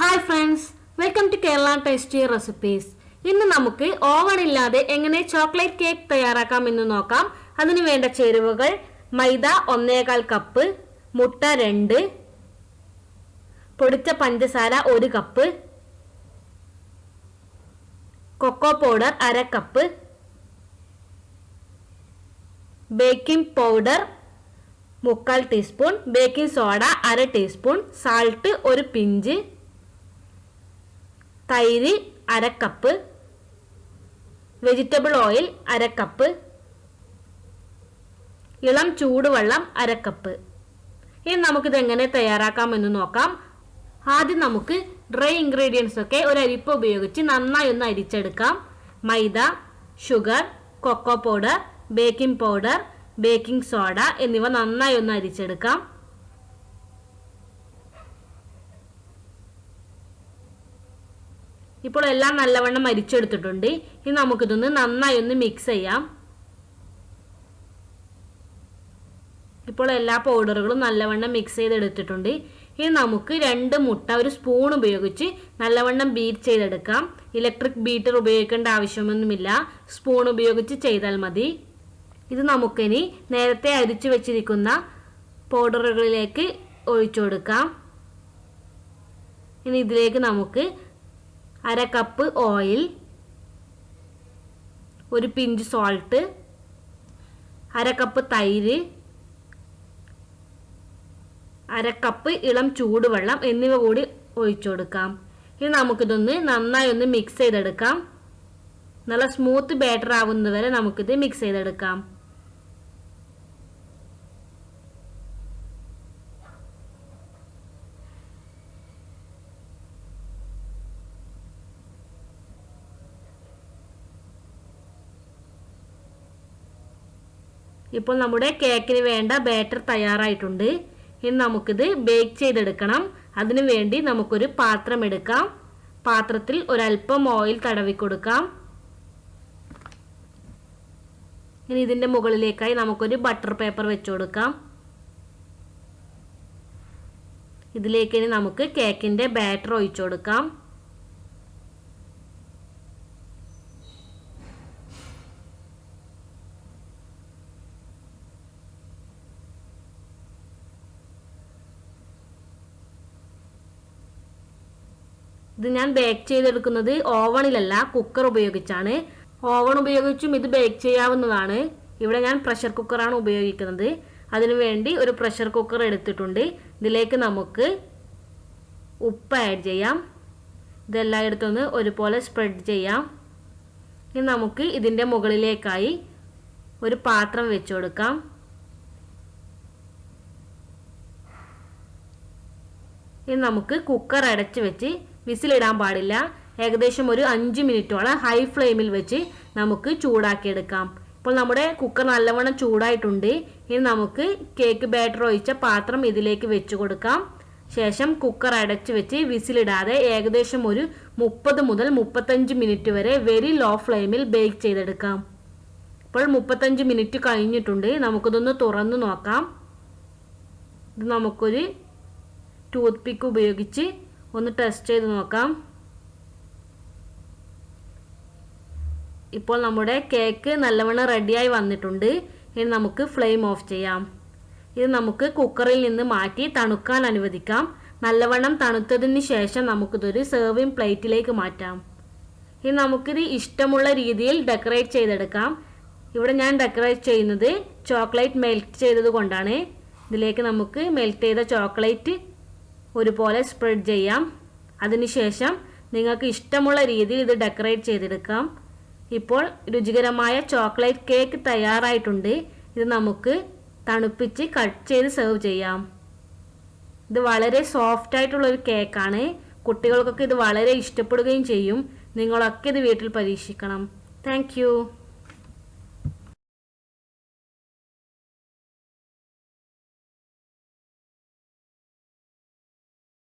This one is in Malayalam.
Hi friends welcome to Kerala tasty recipes ഇന്ന് നമുക്ക് ഓവൺ ഇല്ലാതെ എങ്ങനെ ചോക്ലേറ്റ് കേക്ക് തയ്യാറാക്കാം എന്ന് നോക്കാം. അതിന് വേണ്ട ചേരുവകൾ മൈദ ഒന്നേകാൽ കപ്പ് മുട്ട രണ്ട് പൊടിച്ച പഞ്ചസാര ഒരു കപ്പ് കൊക്കോ പൗഡർ അര കപ്പ് ബേക്കിംഗ് പൗഡർ മുക്കാൽ ടീസ്പൂൺ ബേക്കിംഗ് സോഡ അര ടീസ്പൂൺ സാൾട്ട് ഒരു പിഞ്ച് തൈര് അരക്കപ്പ് കപ്പ് വെജിറ്റബിൾ ഓയിൽ അരക്കപ്പ് കപ്പ് ഇളം ചൂടുവെള്ളം അരക്കപ്പ്. കപ്പ് ഇനി നമുക്കിത് എങ്ങനെ തയ്യാറാക്കാമെന്ന് നോക്കാം. ആദ്യം നമുക്ക് ഡ്രൈ ഇൻഗ്രീഡിയൻസ് ഒക്കെ ഒരു അരിപ്പ ഉപയോഗിച്ച് നന്നായി ഒന്ന് അരിച്ചെടുക്കാം. Maida sugar cocoa powder baking powder baking soda എന്നിവ നന്നായി ഒന്ന് അരിച്ചെടുക്കാം. ഇപ്പോൾ എല്ലാം നല്ലവണ്ണം മരിച്ചെടുത്തിട്ടുണ്ട്. ഇനി നമുക്കിതൊന്ന് നന്നായി ഒന്ന് മിക്സ് ചെയ്യാം. ഇപ്പോൾ എല്ലാ പൗഡറുകളും നല്ലവണ്ണം മിക്സ് ചെയ്തെടുത്തിട്ടുണ്ട്. ഇനി നമുക്ക് രണ്ട് മുട്ട ഒരു സ്പൂൺ ഉപയോഗിച്ച് നല്ലവണ്ണം ബീറ്റ് ചെയ്തെടുക്കാം. ഇലക്ട്രിക് ബീറ്റർ ഉപയോഗിക്കേണ്ട ആവശ്യമൊന്നുമില്ല. സ്പൂൺ ഉപയോഗിച്ച് ചെയ്താൽ മതി. ഇത് നമുക്കിനി നേരത്തെ അരിച്ചു വെച്ചിരിക്കുന്ന പൗഡറുകളിലേക്ക് ഒഴിച്ചു കൊടുക്കാം. ഇനി ഇതിലേക്ക് നമുക്ക് അര കപ്പ് ഓയിൽ ഒരു പിഞ്ച് സോൾട്ട് അര കപ്പ് തൈര് അര കപ്പ് ഇളം ചൂടുവെള്ളം എന്നിവ കൂടി ഒഴിച്ചു കൊടുക്കാം. ഇനി നമുക്കിതൊന്ന് നന്നായി ഒന്ന് മിക്സ് ചെയ്തെടുക്കാം. നല്ല സ്മൂത്ത് ബാറ്റർ ആവുന്നതുവരെ നമുക്കിത് മിക്സ് ചെയ്തെടുക്കാം. ഇപ്പോൾ നമ്മുടെ കേക്കിന് വേണ്ട ബാറ്റർ തയ്യാറായിട്ടുണ്ട്. ഇനി നമുക്കിത് ബേക്ക് ചെയ്തെടുക്കണം. അതിനു വേണ്ടി നമുക്കൊരു പാത്രം എടുക്കാം. പാത്രത്തിൽ ഒരല്പം ഓയിൽ തടവി കൊടുക്കാം. ഇനി ഇതിന്റെ മുകളിലേക്കായി നമുക്കൊരു ബട്ടർ പേപ്പർ വെച്ചു കൊടുക്കാം. ഇതിലേക്ക് ഇനി നമുക്ക് കേക്കിന്റെ ബാറ്റർ ഒഴിച്ചു കൊടുക്കാം. ഇത് ഞാൻ ബേക്ക് ചെയ്തെടുക്കുന്നത് ഓവണിലല്ല കുക്കർ ഉപയോഗിച്ചാണ്. ഓവൺ ഉപയോഗിച്ചും ഇത് ബേക്ക് ചെയ്യാവുന്നതാണ്. ഇവിടെ ഞാൻ പ്രഷർ കുക്കറാണ് ഉപയോഗിക്കുന്നത്. അതിനു വേണ്ടി ഒരു പ്രഷർ കുക്കർ എടുത്തിട്ടുണ്ട്. ഇതിലേക്ക് നമുക്ക് ഉപ്പ് ആഡ് ചെയ്യാം. ഇതെല്ലായിടത്തൊന്ന് ഒരുപോലെ സ്പ്രെഡ് ചെയ്യാം. ഇനി നമുക്ക് ഇതിന്റെ മുകളിലേക്കായി ഒരു പാത്രം വെച്ചു കൊടുക്കാം. ഇനി നമുക്ക് കുക്കർ അടച്ച് വെച്ച് വിസിലിടാൻ പാടില്ല. ഏകദേശം ഒരു അഞ്ച് മിനിറ്റോളം ഹൈ ഫ്ലെയിമിൽ വെച്ച് നമുക്ക് ചൂടാക്കിയെടുക്കാം. ഇപ്പോൾ നമ്മുടെ കുക്കർ നല്ലവണ്ണം ചൂടായിട്ടുണ്ട്. ഇനി നമുക്ക് കേക്ക് ബാറ്റർ ഒഴിച്ച പാത്രം ഇതിലേക്ക് വെച്ച് കൊടുക്കാം. ശേഷം കുക്കർ അടച്ച് വെച്ച് വിസിലിടാതെ ഏകദേശം ഒരു മുപ്പത് മുതൽ മുപ്പത്തഞ്ച് മിനിറ്റ് വരെ വെരി ലോ ഫ്ലെയിമിൽ ബേക്ക് ചെയ്തെടുക്കാം. ഇപ്പോൾ മുപ്പത്തഞ്ച് മിനിറ്റ് കഴിഞ്ഞിട്ടുണ്ട്. നമുക്കിതൊന്ന് തുറന്നു നോക്കാം. ഇത് നമുക്കൊരു ടൂത്ത് പിക്ക് ഉപയോഗിച്ച് ഒന്ന് ടെസ്റ്റ് ചെയ്ത് നോക്കാം. ഇപ്പോൾ നമ്മുടെ കേക്ക് നല്ലവണ്ണം റെഡിയായി വന്നിട്ടുണ്ട്. ഇനി നമുക്ക് ഫ്ലെയിം ഓഫ് ചെയ്യാം. ഇത് നമുക്ക് കുക്കറിൽ നിന്ന് മാറ്റി തണുക്കാൻ അനുവദിക്കാം. നല്ലവണ്ണം തണുത്തതിന് ശേഷം നമുക്കിതൊരു സെർവിങ് പ്ലേറ്റിലേക്ക് മാറ്റാം. ഇനി നമുക്കിത് ഇഷ്ടമുള്ള രീതിയിൽ ഡെക്കറേറ്റ് ചെയ്തെടുക്കാം. ഇവിടെ ഞാൻ ഡെക്കറേറ്റ് ചെയ്യുന്നത് ചോക്ലേറ്റ് മെൽറ്റ് ചെയ്തത് കൊണ്ടാണ്. ഇതിലേക്ക് നമുക്ക് മെൽറ്റ് ചെയ്ത ചോക്ലേറ്റ് ഒരുപോലെ സ്പ്രെഡ് ചെയ്യാം. അതിനുശേഷം നിങ്ങൾക്ക് ഇഷ്ടമുള്ള രീതിയിൽ ഇത് ഡെക്കറേറ്റ് ചെയ്തെടുക്കാം. ഇപ്പോൾ രുചികരമായ ചോക്ലേറ്റ് കേക്ക് തയ്യാറായിട്ടുണ്ട്. ഇത് നമുക്ക് തണുപ്പിച്ച് കട്ട് ചെയ്ത് സെർവ് ചെയ്യാം. ഇത് വളരെ സോഫ്റ്റ് ആയിട്ടുള്ള ഒരു കേക്കാണ് കുട്ടികൾക്കൊക്കെ ഇത് വളരെ ഇഷ്ടപ്പെടുകയും ചെയ്യും. നിങ്ങളൊക്കെ ഇത് വീട്ടിൽ പരീക്ഷിക്കണം. താങ്ക്